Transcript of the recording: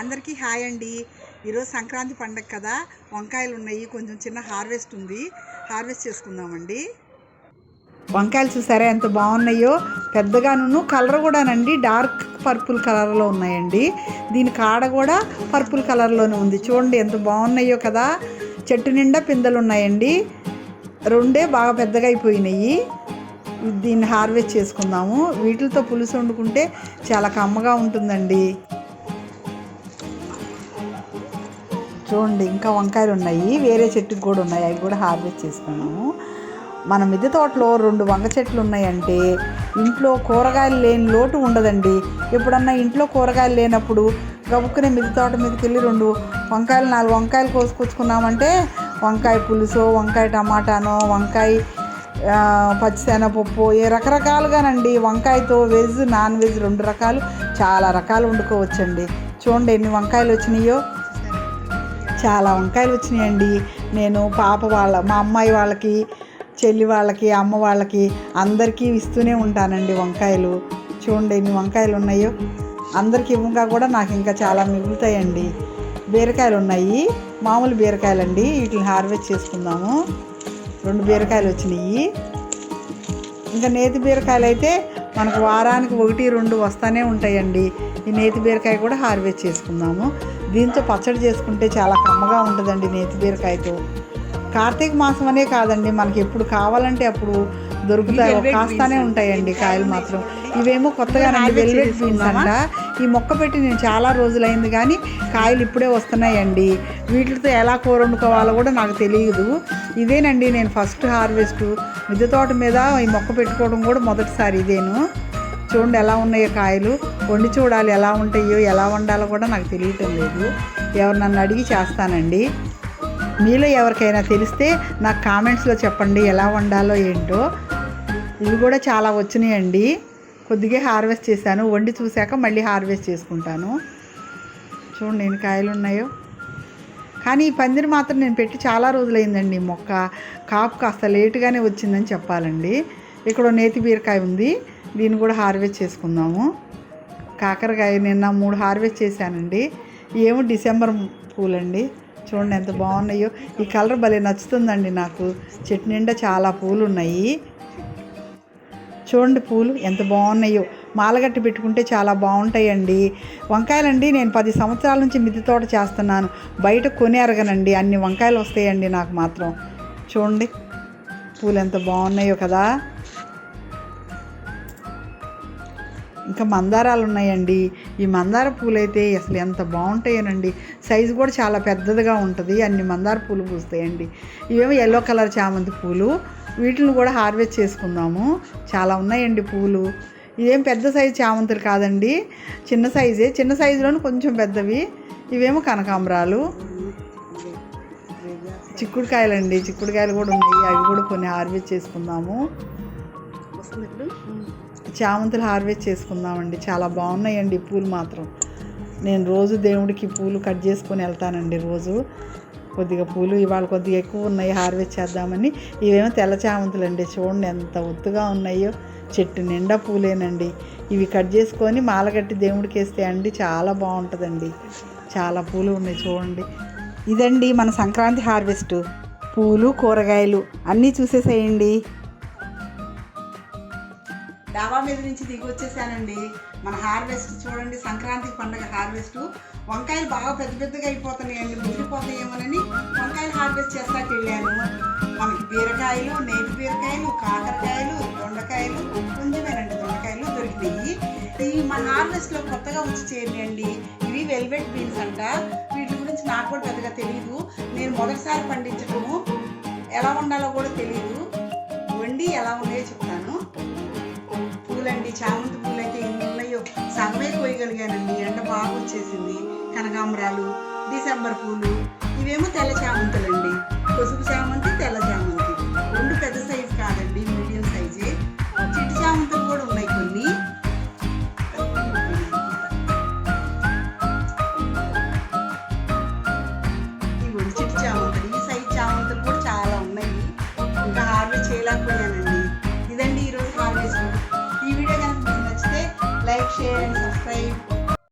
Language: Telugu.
అందరికీ హాయ్ అండి. ఈరోజు సంక్రాంతి పండగ కదా వంకాయలు ఉన్నాయి కొంచెం చిన్న హార్వెస్ట్ ఉంది హార్వెస్ట్ చేసుకుందామండి. వంకాయలు చూసారా ఎంత బాగున్నాయో? పెద్దగాను కలర్ కూడానండి డార్క్ పర్పుల్ కలర్లో ఉన్నాయండి. దీని కాడ కూడా పర్పుల్ కలర్లోనే ఉంది. చూడండి ఎంత బాగున్నాయో కదా. చెట్టు నిండా పిందెలు ఉన్నాయండి. రెండే బాగా పెద్దగా అయిపోయినాయి. దీన్ని హార్వెస్ట్ చేసుకుందాము. వీటితో పులుసు వండుకుంటే చాలా కమ్మగా ఉంటుందండి. చూడండి ఇంకా వంకాయలు ఉన్నాయి వేరే చెట్టుకు కూడా ఉన్నాయి అవి కూడా హార్వెస్ట్ చేసుకున్నాము. మన మిద్దె తోటలో రెండు వంగ చెట్లు ఉన్నాయంటే ఇంట్లో కూరగాయలు లేని లోటు ఉండదండి. ఎప్పుడన్నా ఇంట్లో కూరగాయలు లేనప్పుడు గబుక్కునే మిద్దె తోట మీదకి వెళ్ళి రెండు వంకాయలు నాలుగు వంకాయలు కోసుకొచ్చుకున్నామంటే వంకాయ పులుసు వంకాయ టమాటానో వంకాయ ఆ, పచ్చిశనగపప్పు ఏ రకరకాలుగానండి. వంకాయతో వెజ్ నాన్ వెజ్ రెండు రకాలు చాలా రకాలు వండుకోవచ్చండి. చూడండి ఎన్ని వంకాయలు వచ్చినాయో. చాలా వంకాయలు వచ్చినాయండి. నేను పాప వాళ్ళ మా అమ్మాయి వాళ్ళకి చెల్లి వాళ్ళకి అమ్మ వాళ్ళకి అందరికీ ఇస్తూనే ఉంటానండి వంకాయలు. చూడండి ఎన్ని వంకాయలు ఉన్నాయో. అందరికి ఇవ్వగా కూడా నాకు ఇంకా చాలా మిగులుతాయండి. బీరకాయలు ఉన్నాయి. మామూలు బీరకాయలు అండి వీటిని హార్వెస్ట్ చేసుకుందాము. రెండు బీరకాయలు వచ్చినాయి. ఇంకా నేతి బీరకాయలు అయితే మనకు వారానికి ఒకటి రెండు వస్తూనే ఉంటాయండి. ఈ నేతి బీరకాయ కూడా హార్వెస్ట్ చేసుకుందాము. దీంతో పచ్చడి చేసుకుంటే చాలా కమ్మగా ఉంటుందండి నేతి బీరకాయతో. కార్తీక మాసం అనే కాదండి మనకి ఎప్పుడు కావాలంటే అప్పుడు దొరుకుతాయి. కాస్తానే ఉంటాయండి కాయలు మాత్రం. ఇవేమో కొత్తగానండి వెల్వెట్ బీన్స్ అంట. ఈ మొక్క పెట్టి నేను చాలా రోజులైంది కానీ కాయలు ఇప్పుడే వస్తున్నాయండి. వీటితో ఎలా కూర వండుకోవాలో కూడా నాకు తెలియదు. ఇదేనండి నేను ఫస్ట్ హార్వెస్ట్. మిద్దె తోట మీద ఈ మొక్క పెట్టుకోవడం కూడా మొదటిసారి ఇదేను. చూడండి ఎలా ఉన్నాయో కాయలు. వండి చూడాలి ఎలా ఉంటాయో ఎలా వండాలో కూడా నాకు తెలియటం లేదు. ఎవరు నన్ను అడిగి చేస్తానండి. మీలో ఎవరికైనా తెలిస్తే నాకు కామెంట్స్లో చెప్పండి ఎలా వండాలో ఏంటో. ఇవి కూడా చాలా వచ్చినాయండి. కొద్దిగా హార్వెస్ట్ చేశాను. వండి చూశాక మళ్ళీ హార్వెస్ట్ చేసుకుంటాను. చూడండి ఎన్ని కాయలు ఉన్నాయో. కానీ ఈ పందిరి మాత్రం నేను పెట్టి చాలా రోజులైందండి మొక్క. కాపు కాస్త లేటుగానే వచ్చిందని చెప్పాలండి. ఇక్కడ నేతి బీరకాయ ఉంది. దీన్ని కూడా హార్వెస్ట్ చేసుకుందాము. కాకరకాయ నిన్న మూడు హార్వెస్ట్ చేశానండి. ఏమో డిసెంబర్ పూలండి. చూడండి ఎంత బాగున్నాయో. ఈ కలర్ భలే నచ్చుతుందండి నాకు. చెట్టు నిండా చాలా పూలు ఉన్నాయి. చూడండి పూలు ఎంత బాగున్నాయో. మాలగట్టి పెట్టుకుంటే చాలా బాగుంటాయండి. వంకాయలండి నేను పది సంవత్సరాల నుంచి మిద్దె తోట చేస్తున్నాను. బయట కొని అరగనండి. అన్ని వంకాయలు వస్తాయండి నాకు మాత్రం. చూడండి పూలు ఎంత బాగున్నాయో కదా. ఇంకా మందారాలు ఉన్నాయండి. ఈ మందార పూలైతే అసలు ఎంత బాగుంటాయోనండి. సైజు కూడా చాలా పెద్దదిగా ఉంటుంది. అన్ని మందార పూలు పూస్తాయండి. ఇవేమో ఎల్లో కలర్ చామంతి పూలు. వీటిని కూడా హార్వెస్ట్ చేసుకుందాము. చాలా ఉన్నాయండి పూలు. ఇదేం పెద్ద సైజు చామంతులు కాదండి. చిన్న సైజే చిన్న సైజులోనే కొంచెం పెద్దవి. ఇవేమో కనకాంబరాలు. చిక్కుడుకాయలండి. చిక్కుడుకాయలు కూడా ఉన్నాయి. అవి కూడా కొన్ని హార్వెస్ట్ చేసుకుందాము. చామంతులు హార్వెస్ట్ చేసుకుందామండి. చాలా బాగున్నాయండి పూలు మాత్రం. నేను రోజు దేవుడికి పూలు కట్ చేసుకొని వెళ్తానండి రోజు. కొద్దిగా పూలు ఇవాళ కొద్దిగా ఎక్కువ ఉన్నాయి హార్వెస్ట్ చేద్దామని. ఇవేమో తెల్ల చామంతులు అండి. చూడండి ఎంత ఒత్తుగా ఉన్నాయో. చెట్టు నిండా పూలేనండి. ఇవి కట్ చేసుకొని మాలగట్టి దేవుడికి వేస్తే అండి చాలా బాగుంటుందండి. చాలా పూలు ఉన్నాయి చూడండి. ఇదండి మన సంక్రాంతి హార్వెస్ట్. పూలు కూరగాయలు అన్నీ చూసేసేయండి. డాబా మీద నుంచి దిగి వచ్చేసానండి. మన హార్వెస్ట్ చూడండి సంక్రాంతి పండుగ హార్వెస్ట్. వంకాయలు బాగా పెద్ద పెద్దగా అయిపోతున్నాయండి ముదిరిపోతాయేమోనని వంకాయలు హార్వెస్ట్ చేస్తాకి వెళ్ళాను. మనకి బీరకాయలు నేటి బీరకాయలు కాకరకాయలు దొండకాయలు కొంచెమేనండి దొండకాయలు దొరికినాయి. ఇవి మన హార్వెస్ట్లో కొత్తగా వచ్చి అండి. ఇవి వెల్వెట్ బీన్స్ అంట. వీటి గురించి నాకు కూడా పెద్దగా తెలియదు నేను మొదటిసారి పండించడము ఎలా ఉండాలో కూడా తెలియదు ఈ చామంతి పూలు అయితే ఎన్ని ఉన్నాయో సగమే కోయగలిగానండి ఎండ బాగా వచ్చేసింది. కనకాంబరాలు డిసెంబర్ పూలు ఇవేమో తెల్ల చామంతులండి. పసుపు చామంతి తెల్ల చామంతి. share, subscribe.